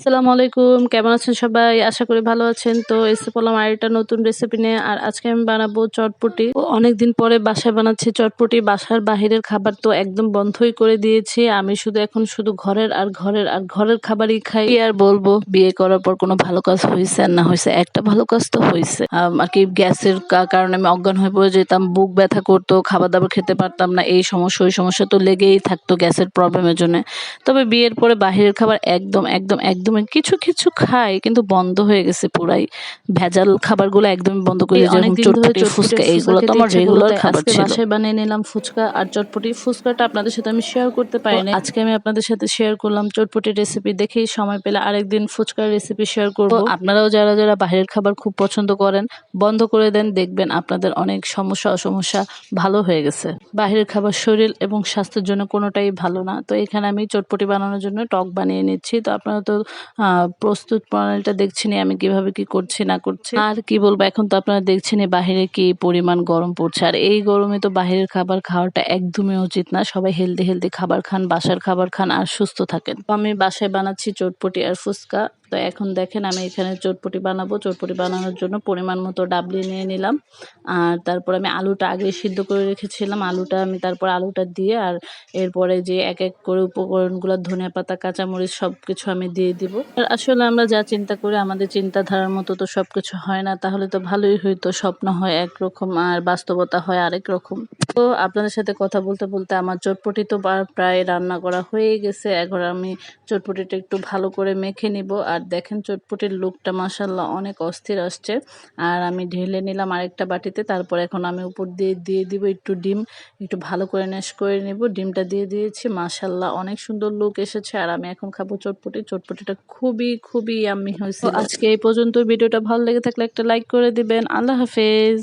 আসসালামু আলাইকুম। কেমন আছেন সবাই? আশা করি ভালো আছেন। তো এসে পড়লাম আরেকটা নতুন রেসিপি নিয়ে, আর আজকে আমি বানাবো চটপটি। অনেকদিন পরে বাসায় বানাচ্ছি চটপটি। বাসার বাহিরের খাবার তো একদম বন্ধই করে দিয়েছি। আমি শুধু এখন শুধু ঘরের আর ঘরের আর ঘরের খাবারই খাই। আর বলব? বিয়ে করার পর কোনো ভালো কাজ হয়েছে আর না হয়েছে একটা ভালো কাজ তো হয়েছে আর কি গ্যাসের কারণে আমি অজ্ঞান হয়ে পড়ে যেতাম, বুক ব্যথা করতো খাবার দাবার খেতে পারতাম না। এই সমস্যা, ওই সমস্যা তো লেগেই থাকতো গ্যাসের প্রবলেমের জন্য। তবে বিয়ের পরে বাহিরের খাবার একদম একদম একদম একদমই। কিছু কিছু খাই কিন্তু বন্ধ হয়ে গেছে পুরাই। ভেজাল খাবারগুলো একদমই বন্ধ করে চটপটি ফুচকা এইগুলো তো আমার রেগুলার খাবার ছিল। বাসায় বানিয়ে নিলাম ফুচকা আর চটপটি। ফুচকাটা আপনাদের সাথে আমি শেয়ার করতে পারিনি। আজকে আমি আপনাদের সাথে শেয়ার করলাম চটপটি রেসিপি দেখেই সময় পেলে আরেকদিন ফুচকার রেসিপি শেয়ার করব। আপনারাও যারা যারা বাইরের খাবার খুব পছন্দ করেন বন্ধ করে দেন দেখবেন আপনাদের অনেক সমস্যা অসমস্যা ভালো হয়ে গেছে। বাইরের খাবার শরীর এবং স্বাস্থ্যের জন্য কোনোটাই ভালো না। তো এখানে আমি চটপটি বানানোর জন্য টক বানিয়ে নিচ্ছি। তো আপনারা তো প্রস্তুত প্রণালীটা দেখছেন আমি কীভাবে কি করছি, না করছি। আর কি বলব, এখন তো আপনারা দেখছেন বাহিরে কি পরিমাণ গরম পড়ছে। আর এই গরমে তো বাহিরের খাবার খাওয়াটা একদমই উচিত না। সবাই হেলদি হেলদি খাবার খান, বাসার খাবার খান আর সুস্থ থাকেন। আমি বাসায় বানাচ্ছি চটপটি আর ফুচকা। তো এখন দেখেন আমি এখানে চটপটি বানাবো। চটপটি বানানোর জন্য পরিমাণ মতো ডাবলি নিয়ে নিলাম। আর তারপর আমি আলুটা আগে সিদ্ধ করে রেখেছিলাম। আলুটা আমি তারপর আলুটা দিয়ে আর এরপরে যে এক এক করে উপকরণগুলো, ধনিয়া পাতা, কাঁচামরিচ সব কিছু আমি দিয়ে দিব। আর আসলে আমরা যা চিন্তা করি, আমাদের চিন্তাধারার মতো তো সব কিছু হয় না। তাহলে তো ভালোই হইতো, স্বপ্ন হয় একরকম আর বাস্তবতা হয় আরেক রকম। তো আপনাদের সাথে কথা বলতে বলতে আমার চটপটি তো প্রায় রান্না করা হয়ে গেছে। এখন আমি চটপটিটা একটু ভালো করে মেখে নিব। আর দেখেন চটপটির লুকটা মাসাল্লাহ অনেক অস্থির আসছে। আর আমি ঢেলে নিলাম আরেকটা বাটিতে। তারপর এখন আমি উপর দিয়ে দিয়ে দিব একটু ডিম। একটু ভালো করে নেশ করে নেব। ডিমটা দিয়ে দিয়েছি। মাসাল্লাহ অনেক সুন্দর লুক এসেছে। আর আমি এখন খাব চটপটি। চটপটিটা খুবই খুবই আমি হয়েছে। আজকে এই পর্যন্ত ভিডিওটা ভালো লেগে থাকলে একটা লাইক করে দিবেন। আল্লাহ হাফেজ।